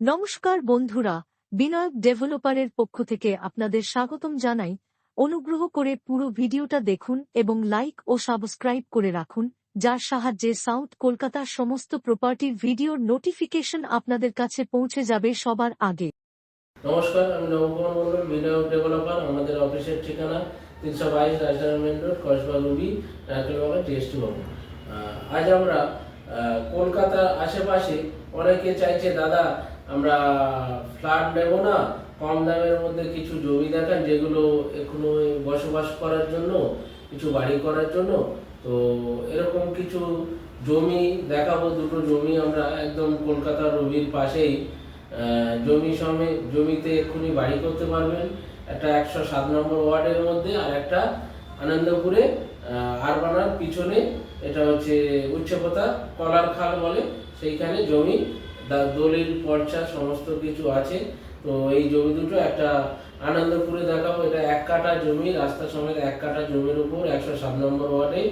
নমস্কার বন্ধুরা, বিনায়ক ডেভেলপারের পক্ষ থেকে আপনাদের স্বাগতম জানাই। অনুগ্রহ করে পুরো ভিডিওটা দেখুন এবং লাইক ও সাবস্ক্রাইব করে রাখুন, যার সাহায্যে সাউথ কলকাতার সমস্ত প্রপার্টির ভিডিওর নোটিফিকেশন আপনাদের কাছে পৌঁছে যাবে সবার আগে। নমস্কার, আমি নবকুমার মন্ডল বিনিয়োগ ডেভেলপার। আমাদের অফিসের ঠিকানা তিনশো বাইশ Rajdhani main road Kasba Ruby Narkelbagan GST ভবন। আজ আমরা কলকাতার আশেপাশে অনেকে চাইছে, দাদা আমরা ফ্ল্যাট নেব না, কম দামের মধ্যে কিছু জমি দেখান যেগুলো এখনও বসবাস করার জন্য, কিছু বাড়ি করার জন্য। তো এরকম কিছু জমি দেখাবো, দুটো জমি আমরা একদম কলকাতা রবির পাশেই। জমি সমেত, জমিতে এক্ষুনি বাড়ি করতে পারবেন। একটা একশো সাত নম্বর ওয়ার্ডের মধ্যে আর একটা আনন্দপুরে আরবানার পিছনে, এটা হচ্ছে উচ্চপতা, কলার খাল বলে, সেইখানে জমি দলিল, পর্চা, সমস্ত কিছু আছে। তো এই জমি দুটো একটা আনন্দপুরে দেখাবো। এটা এক কাঠা জমি, রাস্তা সমেত এক কাঠা জমির উপর একশো সাত নম্বর ওয়ার্ডে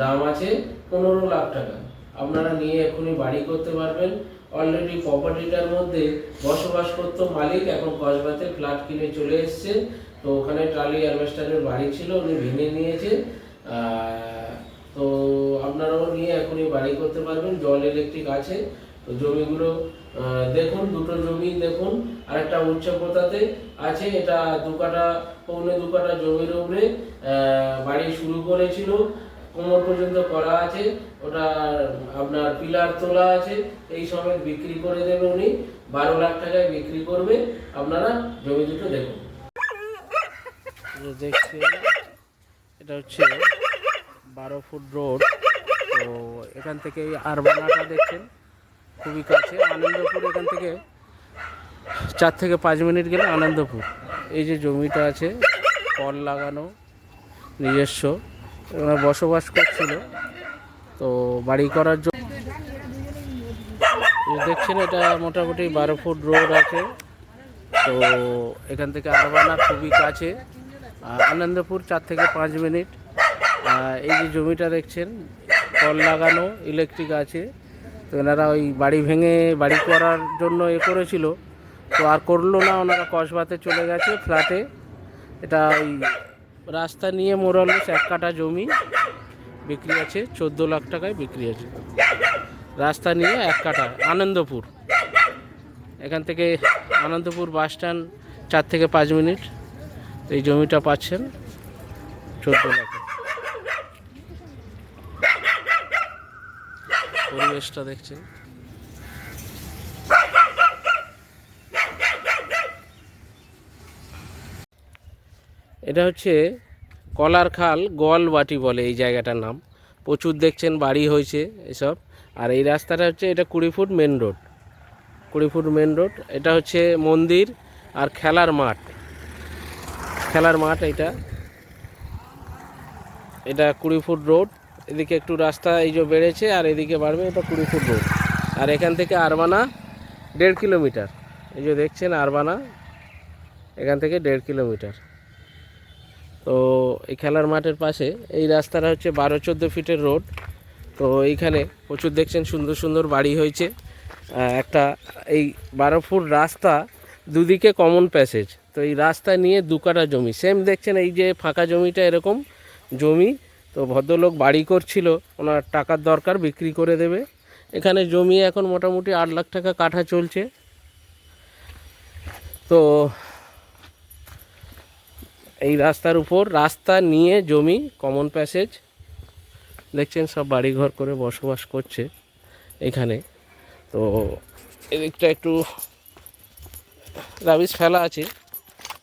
দাম আছে পনেরো লাখ টাকা। আপনারা নিয়ে এখনই বাড়ি করতে পারবেন। অলরেডি প্রপার্টিটার মধ্যে বসবাস করত মালিক, এখন কসবাতে ফ্ল্যাট কিনে চলে এসছে। তো ওখানে টালি অ্যালবেস্টারের বাড়ি ছিল, উনি ভেঙে নিয়েছে। তো আপনারাও নিয়ে এখনই বাড়ি করতে পারবেন। জল ইলেকট্রিক আছে। জমিগুলো দেখুন, দুটো জমি দেখুন, আরেকটা উচ্চপতাতে আছে, এটা দু কাঠা পৌনে দু কাঠা জমির উপরে বাড়ি শুরু করেছিল, কোমর পর্যন্ত করা আছে, ওটা আপনার পিলার তোলা আছে, এই সময় বিক্রি করে দেবে উনি, বারো লাখ টাকায় বিক্রি করবে, আপনারা জমি দুটো দেখুন। দেখছি এটা হচ্ছে বারো ফুট রোড, তো এখান থেকে আরবানাটা দেখছেন। খুবই কাছে। আনন্দপুর এখান থেকে চার থেকে পাঁচ মিনিট গেলে আনন্দপুর। এই যে জমিটা আছে, কল লাগানো নিজস্ব ওরা বসবাস করছিল। তো বাড়ি করার জন্য দেখছেন, এটা মোটামুটি বারো ফুট রোড আছে। তো এখান থেকে আরবানা খুবই কাছে। আনন্দপুর চার থেকে পাঁচ মিনিট। এই যে জমিটা দেখছেন, কল লাগানো, ইলেকট্রিক আছে। তো এনারা ওই বাড়ি ভেঙে বাড়ি করার জন্য এ করেছিল। তো আর করল না, ওনারা কসবাতে চলে গেছে ফ্ল্যাটে। এটা ওই রাস্তা নিয়ে মোরালেস এক কাঠা জমি, বিক্রি আছে, চোদ্দ লাখ টাকায় বিক্রি আছে। রাস্তা নিয়ে এক কাঠা, আনন্দপুর। এখান থেকে আনন্দপুর বাস স্ট্যান্ড চার থেকে পাঁচ মিনিট। এই জমিটা পাচ্ছেন চোদ্দ লাখে। পরিবেশটা দেখছেন। এটা হচ্ছে কলার খাল, গোয়ালবাটি বলে এই জায়গাটার নাম। প্রচুর দেখছেন, বাড়ি হয়েছে এসব। আর এই রাস্তাটা হচ্ছে, এটা কুড়ি ফুট মেন রোড কুড়ি ফুট মেন রোড এটা হচ্ছে মন্দির আর খেলার মাঠ। খেলার মাঠ এটা। এটা কুড়ি ফুট রোড এদিকে একটু রাস্তা এই যে বেড়েছে আর এদিকে বাড়বে এটা কুড়ি ফুট রোড আর এখান থেকে আরবানা দেড় কিলোমিটার। এই যে দেখছেন আরবানা, এখান থেকে দেড় কিলোমিটার। তো এই খেলার মাঠের পাশে, এই রাস্তাটা হচ্ছে বারো চোদ্দ ফিটের রোড। তো এইখানে প্রচুর দেখছেন সুন্দর সুন্দর বাড়ি হয়েছে। একটা এই বারো ফুট রাস্তা দুদিকে কমন প্যাসেজ তো এই রাস্তা নিয়ে দু কাঠা জমি। সেম দেখছেন এই যে ফাঁকা জমিটা এরকম জমি। তো ভদ্রলোক বাড়ি করছিল, ওনার টাকার দরকার, বিক্রি করে দেবে। এখানে জমি এখন মোটামুটি আট লাখ টাকা কাঠা চলছে। তো এই রাস্তার উপর রাস্তা নিয়ে জমি কমন প্যাসেজ দেখছেন, সব বাড়িঘর করে বসবাস করছে এখানে। তো এদিকটা একটু রাবিশ ফেলা আছে।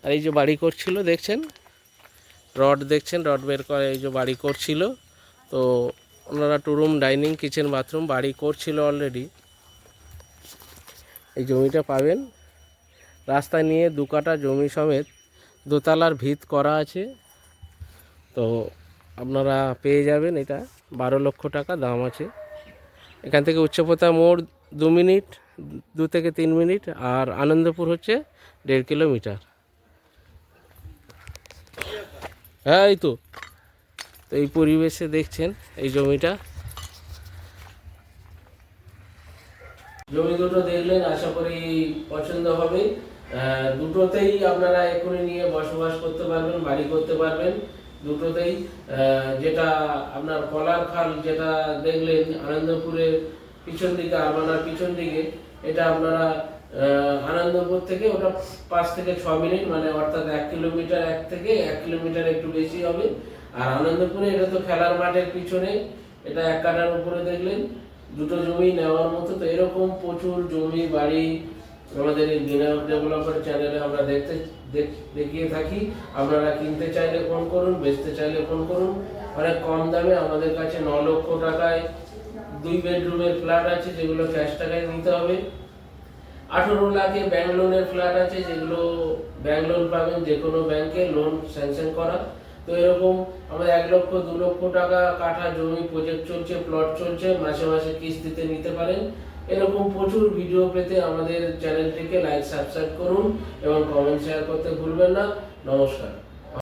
আর এই যে বাড়ি করছিল, দেখছেন? রড দেখছেন, রড বের করে এই যে বাড়ি করছিল। তো ওনারা two room dining kitchen bathroom বাড়ি করছিল অলরেডি এই জমিটা পাবেন। রাস্তা নিয়ে দু কাঠা জমি সমেত দোতলার ভিত করা আছে। তো আপনারা পেয়ে যাবেন এটা। বারো লক্ষ টাকা দাম আছে। এখান থেকে উচ্চপতা মোড় দু মিনিট, দু থেকে তিন মিনিট, আর আনন্দপুর হচ্ছে দেড় কিলোমিটার। হ্যাঁ এই তো। তো এই পরিবেশে দেখছেন এই জমিটা। জমি দুটো দেখলেন, আশা করি পছন্দ হবে। দুটোতেই আপনারা এখনই নিয়ে বসবাস করতে পারবেন, বাড়ি করতে পারবেন। দুটোতেই যেটা আপনার কলার খাল যেটা দেখলেন, আনন্দপুরের পিছন দিকে আরবানার পিছন দিকে, এটা আপনারা আনন্দপুর থেকে ওটা পাঁচ থেকে ছ মিনিট মানে অর্থাৎ এক কিলোমিটার এক থেকে এক কিলোমিটার একটু বেশি হবে। আর আনন্দপুরে এটা তো খেলার মাঠের পিছনে এটা এক কাটার উপরে দেখলেন, দুটো জমি নেওয়ার মতো। তো এরকম প্রচুর জমি বাড়ি আমাদের এই বিনয় ডেভেলপার চ্যানেলে আমরা দেখতে দেখিয়ে থাকি। আপনারা কিনতে চাইলে ফোন করুন, বেচতে চাইলে ফোন করুন। অনেক কম দামে আমাদের কাছে ন লক্ষ টাকায় দুই বেডরুমের ফ্ল্যাট আছে, যেগুলো ক্যাশ টাকায় নিতে হবে। আঠারো লাখে ব্যাংক লোনের ফ্ল্যাট আছে, যেগুলো ব্যাংক লোন পাবেন যে কোনো ব্যাংকে লোন স্যাংশন করা। তো এরকম আমাদের এক লক্ষ, দু লক্ষ টাকা কাঠা জমি প্রজেক্ট চলছে প্লট চলছে, মাসে মাসে কিস্তিতে নিতে পারেন। এরকম প্রচুর ভিডিও পেতে আমাদের চ্যানেলটিকে লাইক সাবস্ক্রাইব করুন এবং কমেন্ট শেয়ার করতে ভুলবেন না। নমস্কার।